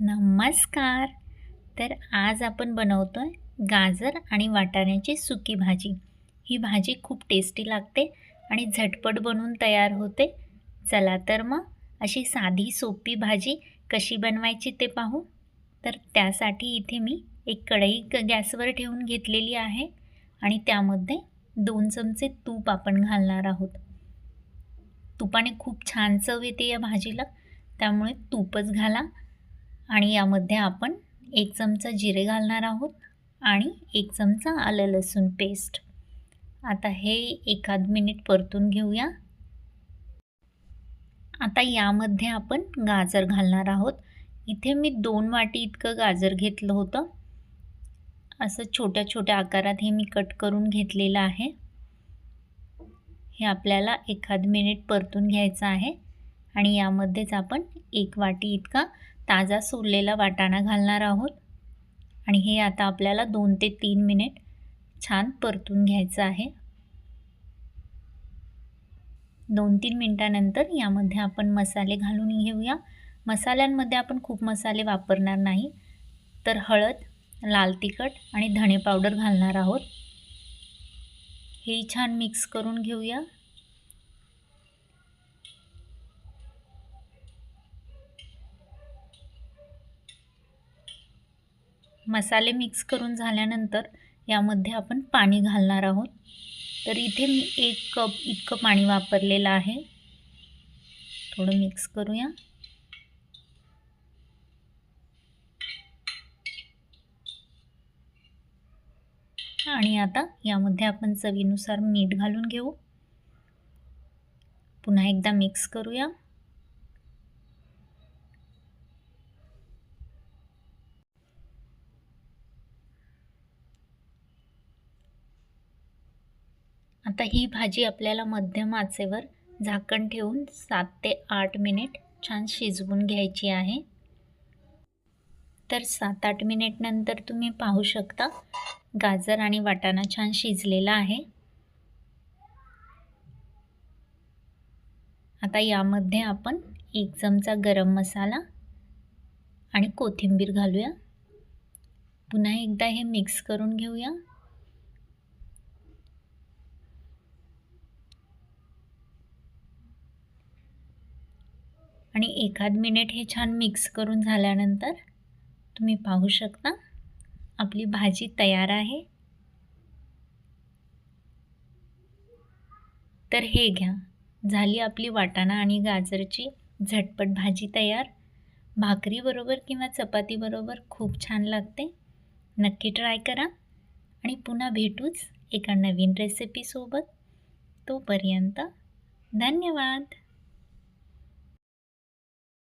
नमस्कार. तर आज आपण बनवतो आहे गाजर आणि वाटाण्याची सुकी भाजी. ही भाजी खूप टेस्टी लागते आणि झटपट बनवून तयार होते. चला तर मग अशी साधी सोपी भाजी कशी बनवायची ते पाहू. तर त्यासाठी इथे मी एक कढई गॅसवर ठेवून घेतलेली आहे आणि त्यामध्ये दोन चमचे तूप आपण घालणार आहोत. तुपाने खूप छान चव येते या भाजीला. त्यामुळे तूपच घाला. आणि यामध्ये आपण एक चमचा जिरे घालणार आहोत आणि एक चमचा आलं लसूण पेस्ट आता हे एखाद मिनिट परतून घेऊया. आता यामध्ये आपण गाजर घालणार आहोत. इथे मी दोन वाटी इतकं गाजर घेतलं होतं. असं छोट्या छोट्या आकारात हे मी कट करून घेतलेलं आहे. हे आपल्याला एखाद मिनिट परतून घ्यायचं आहे. आणि यामध्येच आपण एक वाटी इतका ताजा सोललेला वाटाणा घालणार आहोत. आणि हे आता आपल्याला दोन ते तीन मिनिट छान परतून घ्यायचं आहे. दोन तीन मिनटानंतर यामध्ये आपण मसाले घालून घेऊया. मसाल्यांमध्ये आपण खूप मसाले वापरणार नाही. तर हळद लाल तिखट आणि धणे पावडर घालणार आहोत. हे छान मिक्स करून घेऊया. मसाले मिक्स करून झाल्यानंतर यामध्ये आपण पाणी घालणार आहोत. तर इथे मी एक कप इतकं पाणी वापरलेलं आहे. थोडं मिक्स करूया. आणि आता यामध्ये आपण चवीनुसार मीठ घालून घेऊ. पुन्हा एकदा मिक्स करूया. आता ही भाजी आपल्याला मध्यम आचेवर झाकण ठेवून सात ते आठ मिनिट छान शिजवून घ्यायची आहे. तर सात आठ मिनिटनंतर तुम्ही पाहू शकता गाजर आणि वाटाणा छान शिजलेला आहे. आता यामध्ये आपण एक चमचा गरम मसाला आणि कोथिंबीर घालूया. पुन्हा एकदा हे मिक्स करून घेऊया. आणि एखाद मिनिट हे छान मिक्स करून झाल्यानंतर तुम्ही पाहू शकता आपली भाजी तयार आहे. तर हे घ्या. झाली आपली वाटाणा आणि गाजरची झटपट भाजी तयार. भाकरीबरोबर किंवा चपातीबरोबर खूप छान लागते. नक्की ट्राय करा. आणि पुन्हा भेटूच एका नवीन रेसिपीसोबत तोपर्यंत धन्यवाद.